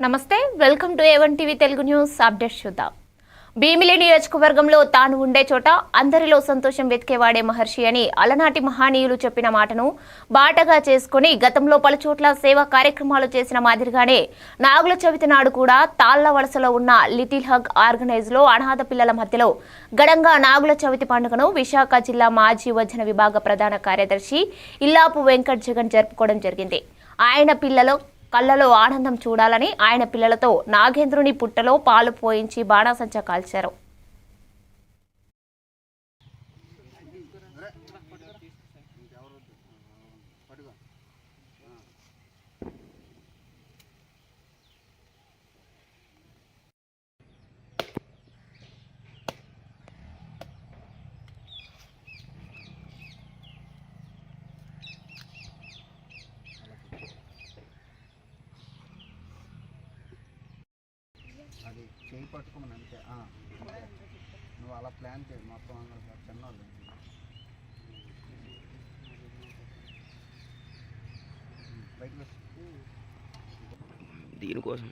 నమస్తే welcome to A one TV Telugu news update చూద్దాం. భీమిలి నియోజకవర్గంలో తాను ఉండే చోట అందరిలో సంతోషం వెతికేవాడే మహర్షి అని అలనాటి మహానీయులు చెప్పిన మాటను బాటగా చేసుకుని గతంలో పలుచోట్ల సేవా కార్యక్రమాలు చేసిన మాదిరిగానే నాగుల చవితి నాడు కూడా తాళ్ళ వలసలో ఉన్న లిటిల్ హగ్ ఆర్గనైజ్లో అనాథ పిల్లల మధ్యలో గడంగా నాగుల చవితి పండుగను విశాఖ జిల్లా మాజీ వజన విభాగ ప్రధాన కార్యదర్శి ఇల్లాపు వెంకట్ జగన్ జరుపుకోవడం జరిగింది. ఆయన పిల్లలు కళ్ళలో ఆనందం చూడాలని ఆయన పిల్లలతో నాగేంద్రుని పుట్టలో పాలు పోయించి బాణాసంచా కాల్చారు. చేయి పట్టుకోమని అంతే. నువ్వు అలా ప్లాన్ చేయి మొత్తం అందరూ చిన్నవాళ్ళు దీనికోసం